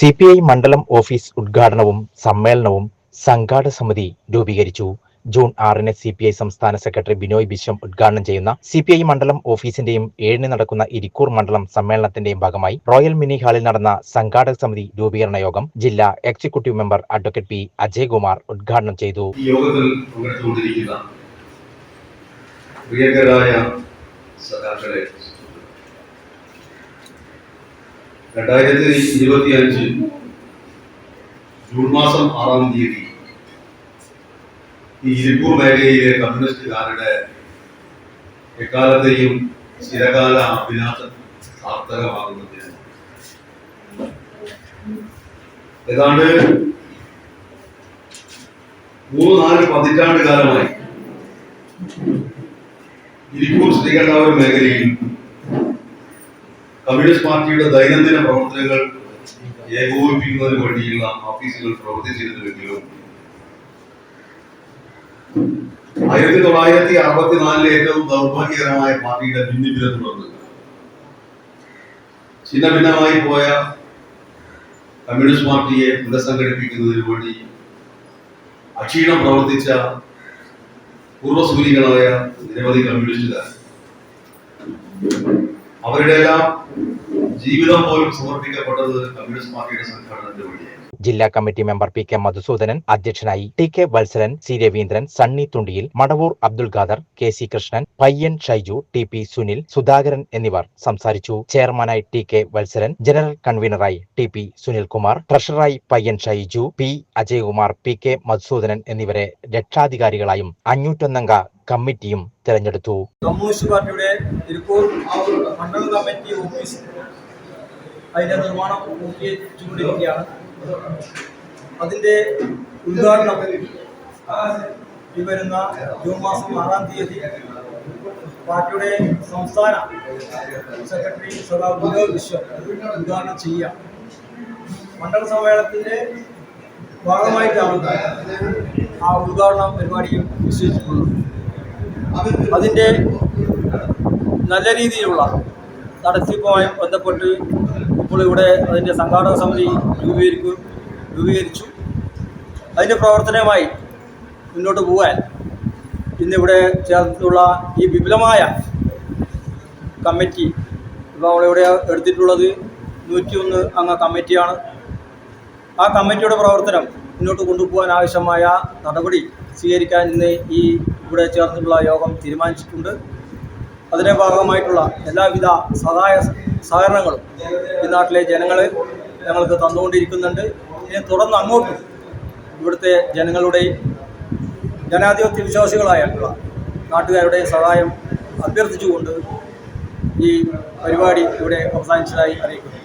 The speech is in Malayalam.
സി പി ഐ മണ്ഡലം ഓഫീസ് ഉദ്ഘാടനവും സമ്മേളനവും സംഘാടക സമിതി രൂപീകരിച്ചു. ജൂൺ ആറിന് സി പി ഐ സംസ്ഥാന സെക്രട്ടറി ബിനോയ് ബിശ്വം ഉദ്ഘാടനം ചെയ്യുന്ന സി പി ഐ മണ്ഡലം ഓഫീസിന്റെയും ഏഴിന് നടക്കുന്ന ഇരിക്കൂർ മണ്ഡലം സമ്മേളനത്തിന്റെയും ഭാഗമായി റോയൽ മിനി ഹാളിൽ നടന്ന സംഘാടക സമിതി രൂപീകരണ യോഗം ജില്ലാ executive member advocate P Ajaykumar ഉദ്ഘാടനം ചെയ്തു. പ്രിയങ്കരായ രണ്ടായിരത്തി ഇരുപത്തി അഞ്ച് ജൂൺ മാസം ആറാം തീയതി ഈ ഇരിക്കൂർ മേഖലയിലെ കമ്മ്യൂണിസ്റ്റുകാരുടെ എക്കാലത്തെയും സ്ഥിരകാല അഭിലാഷം സാർത്ഥകമാകുന്നതിന് ഏതാണ്ട് മൂന്ന് നാല് പതിറ്റാണ്ട് കാലമായി ഇരിക്കൂർ ശ്രീകണ്ഠാപുരം മേഖലയിൽ കമ്മ്യൂണിസ്റ്റ് പാർട്ടിയുടെ ദൈനംദിന പ്രവർത്തനങ്ങൾ ഏകോപിപ്പിക്കുന്നതിന് വേണ്ടിയുള്ള ഓഫീസുകൾ പ്രവർത്തിച്ചിരുന്നുവെങ്കിലും ആയിരത്തി തൊള്ളായിരത്തി അറുപത്തിനാലിലെ ഏറ്റവും ദൗർഭാഗ്യകരമായ പാർട്ടിയുടെ ഭിന്നിപ്പിനെ തുടർന്ന് ചിന്ന ഭിന്നമായി പോയ കമ്മ്യൂണിസ്റ്റ് പാർട്ടിയെ പുനഃസംഘടിപ്പിക്കുന്നതിന് വേണ്ടി അക്ഷീണം പ്രവർത്തിച്ച പൂർവസൂരികളായ നിരവധി കമ്മ്യൂണിസ്റ്റുകാർ. അവരുടെ എല്ലാം ജീവിതം പോലും സമർപ്പിക്കപ്പെട്ടത് കമ്മ്യൂണിസ്റ്റ് പാർട്ടിയുടെ സംഘടനത്തിന് വേണ്ടിയാണ് ജില്ലാ committee member P K Madhusoodanan അധ്യക്ഷനായി T K Valsaran C Raveendran Sunny Thundiyil Madavoor Abdul Khader K C Krishnan Payyan Shaiju T P Sunil Sudhakaran എന്നിവർ സംസാരിച്ചു. ചെയർമാനായി ടി കെ വത്സരൻ ജനറൽ കൺവീനറായി T P Sunilkumar ട്രഷററായി Payyan Shaiju P Ajayakumar P K Madhusoodanan എന്നിവരെ രക്ഷാധികാരികളായും അഞ്ഞൂറ്റൊന്നംഗ കമ്മിറ്റിയും തെരഞ്ഞെടുത്തു. കമ്മ്യൂണിസ്റ്റ് പാർട്ടിയുടെ ഇരിക്കൂർ മണ്ഡല കമ്മിറ്റി ഓഫീസ് അതിന്റെ നിർമ്മാണം പൂർത്തീകരിച്ചുകൊണ്ടിരിക്കുകയാണ് അതിന്റെ ഉദ്ഘാടനം ഈ വരുന്ന ജൂൺ മാസം ആറാം തീയതി പാർട്ടിയുടെ സംസ്ഥാന സെക്രട്ടറി സദാ വിനോദ് വിശ്വം ഉദ്ഘാടനം ചെയ്യുക മണ്ഡല സമ്മേളനത്തിന്റെ ഭാഗമായിട്ടാണ് ആ ഉദ്ഘാടന പരിപാടിയും നിശ്ചയിച്ചിട്ടുള്ളത്. അതിന്റെ നല്ല രീതിയിലുള്ള നടത്തിപ്പുമായി ബന്ധപ്പെട്ട് ഇപ്പോൾ ഇവിടെ അതിന്റെ സംഘാടക സമിതി രൂപീകരിക്കും രൂപീകരിച്ചു. അതിന്റെ പ്രവർത്തനമായി മുന്നോട്ട് പോകാൻ ഇന്നിവിടെ ചേർന്നിട്ടുള്ള ഈ വിപുലമായ കമ്മിറ്റി ഇപ്പോൾ അവളിവിടെ എടുത്തിട്ടുള്ളത് നൂറ്റിയൊന്ന് അംഗ കമ്മിറ്റിയാണ്. ആ കമ്മിറ്റിയുടെ പ്രവർത്തനം മുന്നോട്ട് കൊണ്ടുപോകാൻ ആവശ്യമായ നടപടി സ്വീകരിക്കാൻ ഇന്ന് ഈ ഇവിടെ ചേർന്നിട്ടുള്ള യോഗം തീരുമാനിച്ചിട്ടുണ്ട്. അതിന്റെ ഭാഗമായിട്ടുള്ള എല്ലാവിധ സഹായ സഹകരണങ്ങളും ഈ നാട്ടിലെ ജനങ്ങൾ ഞങ്ങൾക്ക് തന്നുകൊണ്ടിരിക്കുന്നുണ്ട്. ഇതിനെ തുടർന്ന് അങ്ങോട്ടും ഇവിടുത്തെ ജനങ്ങളുടെ ജനാധിപത്യ വിശ്വാസികളായിട്ടുള്ള നാട്ടുകാരുടെയും സഹായം അഭ്യർത്ഥിച്ചുകൊണ്ട് ഈ പരിപാടി ഇവിടെ അവസാനിച്ചതായി അറിയിക്കുന്നു.